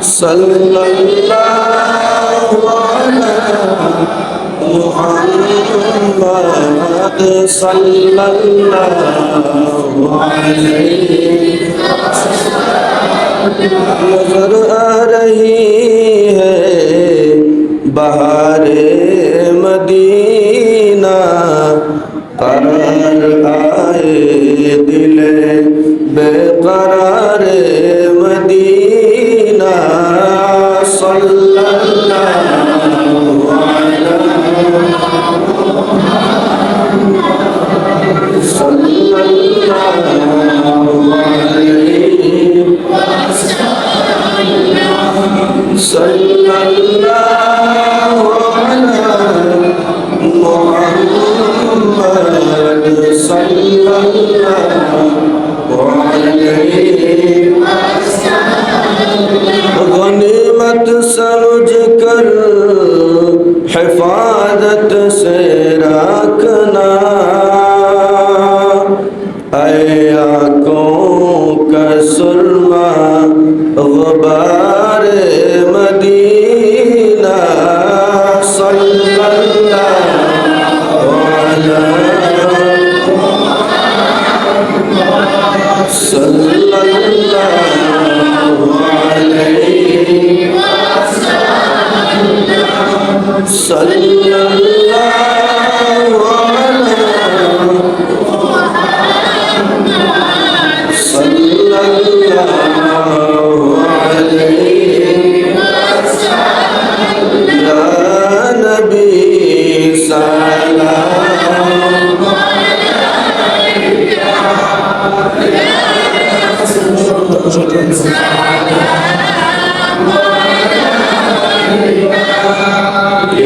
صلى الله على محمد صلى الله عليه نظر آ رہی ہے بہار مدینہ قرار آئے دل বেকরার Medina Sallallahu alaihi wasallam غنیمت سمجھ کر حفاظت سے رکھنا صلی اللہ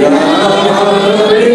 Yeah.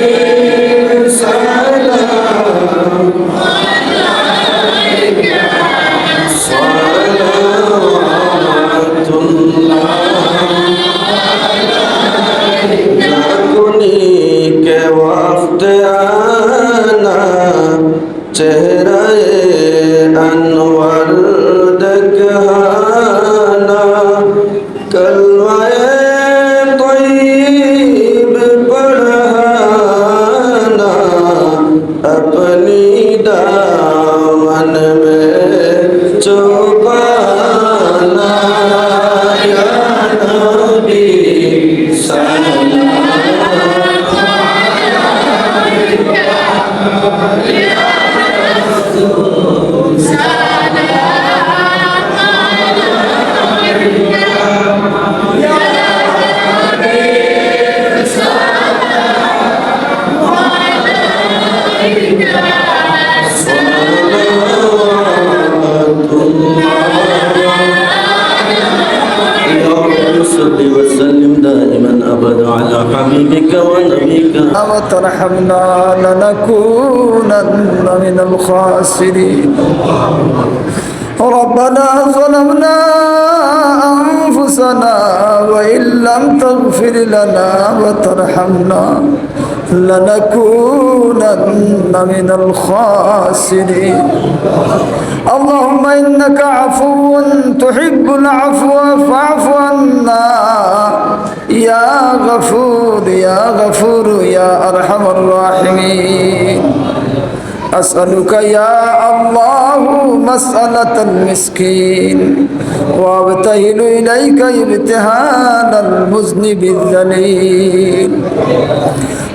بحبيبك ونبيك. أو ترحمنا لنكونن من الخاسرين. ربنا ظلمنا أنفسنا وإن لم تغفر لنا وترحمنا لنكونن من الخاسرين. اللهم إنك عفو تحب العفو فاعف عنا. يا غفور يا غفور يا أرحم الراحمين. أسألك يا الله مسألة المسكين وابتهل إليك ابتهال المذنب الذليل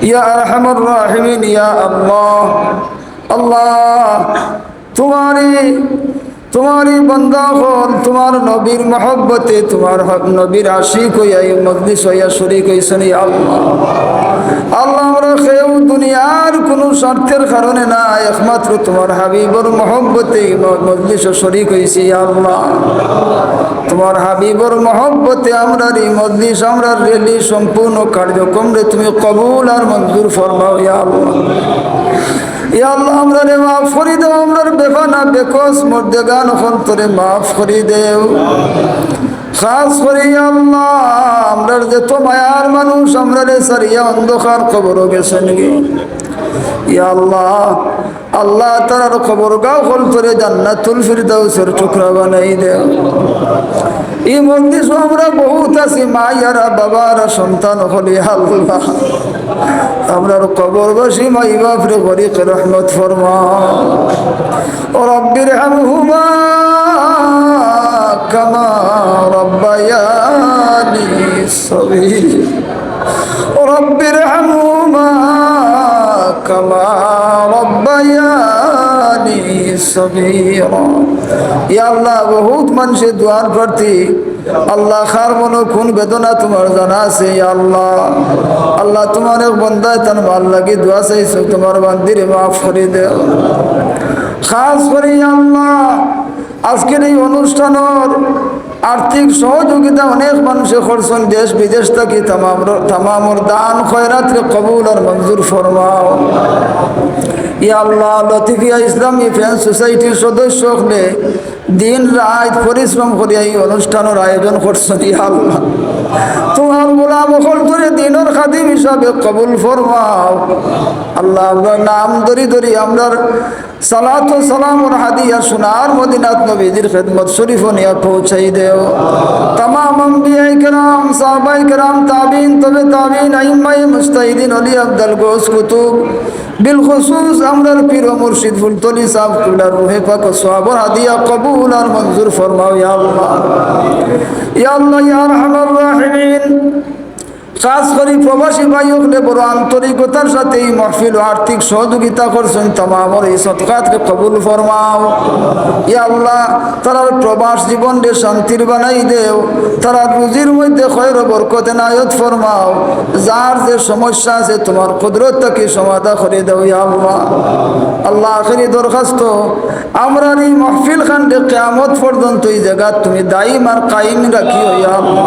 يا أرحم الراحمين يا الله الله তোমারই তোমারই বন্দা হল তোমার নবীর মহব্বতে তোমার হক নবীর আশিক হইয়া এই মজলিস হইয়া শরিক হইছেন ইয়া আল্লাহ আল্লাহ আমরা কেউ দুনিয়ার কোনো স্বার্থের কারণে না একমাত্র তোমার হাবিবর মহব্বতে মজলিস শরিক হয়েছি আল্লাহ। তোমার হাবিবর মহব্বতে আমরা এই মজলিস, আমরা রেলি সম্পূর্ণ কার্যক্রম রে তুমি কবুল আর মঞ্জুর ফরমাও ইয়া আল্লাহ। আল্লাহ, আমরা রে মাফ করি দেও আমরার বেফানা, বেকস মধ্যে গান অন্তরে মাফ করি দেও। মায়ার আমরা বহুত আছি মাইয়ারা বাবারা, সন্তান হলি আল্লাহ। আমরার কবরবাসী মাই বাপরে হরিক রহমত ফরমা ও রব্বির হামহুমা কামা রব্বায়ানি সবির رب ارحمهما كما ربياني صغيرا يا الله বহুত মানুষের দোয়ার প্রার্থী আল্লাহ খার মনো কোন বেদনা তোমার জানা আছে ইয়া আল্লাহ আল্লাহ তোমার এক বন্দায় তার ভাল লাগি দোয়া চাইছো তোমার বান্দিরে মাফ করে দেও খাস করে ইয়া আল্লাহ আজকের এই অনুষ্ঠানের আর্থিক সহযোগিতা অনেক মানুষে করছেন, দেশ বিদেশ থাকি তামাম তামামর দান খয়রাত্রে কবুল আর মঞ্জুর ফরমাও। ইয়াল্লাহ লতিফিয়া ইসলামী ফ্যান সোসাইটির সদস্য হলে দিন রাত পরিশ্রম করে এই অনুষ্ঠানের আয়োজন করছেন ইয়া আল্লাহ। তোমার গোলাম হল ধরে দিনের খাদিম হিসাবে কবুল ফরমাও। আল্লাহ, আমরা নাম ধরি ধরি আমরার সালাত সালাম হাদিয়া সোনার মদিনাত নবীজির খেদমত শরীফ নিয়ে পৌঁছাই দেও। তামাম আম্বিয়াই কেরাম, সাহবাই কেরাম, তাবিন, তবে তাবিন আইমাই মুস্তাহিদিন অলি আব্দাল গোস কুতুব। বিলখুসুস আমরার পীর মুর্শিদ ফুলতলি সাহ রুহে পাক সোহাবর হাদিয়া কবুল আর মঞ্জুর ফরমাও ইয়া আল্লাহ। ইয়া আল্লাহ ইয়া আরহামার রাহিমিন। কাজ করি প্রবাসী ভাই হলে বড় আন্তরিকতার সাথে এই মহফিল আর্থিক সহযোগিতা করছেন তামামর এই সৎকাতকে কবুল ফরমাও। ইয়া আল্লাহ তারার প্রবাস জীবনকে শান্তির বানাই দেও, তারা রুজির মধ্যে খয়ের বরকতে নায়ত ফরমাও। যার যে সমস্যা আছে তোমার কুদরত তাকে সমাধা করে দেও ইয়া আল্লাহ। আল্লাহ আখেরি দরখাস্ত, আমরা এই মহফিল খানকে কেয়ামত পর্যন্ত এই জায়গা তুমি দায়ী আর কাইম রাখিও ইয়া আল্লাহ।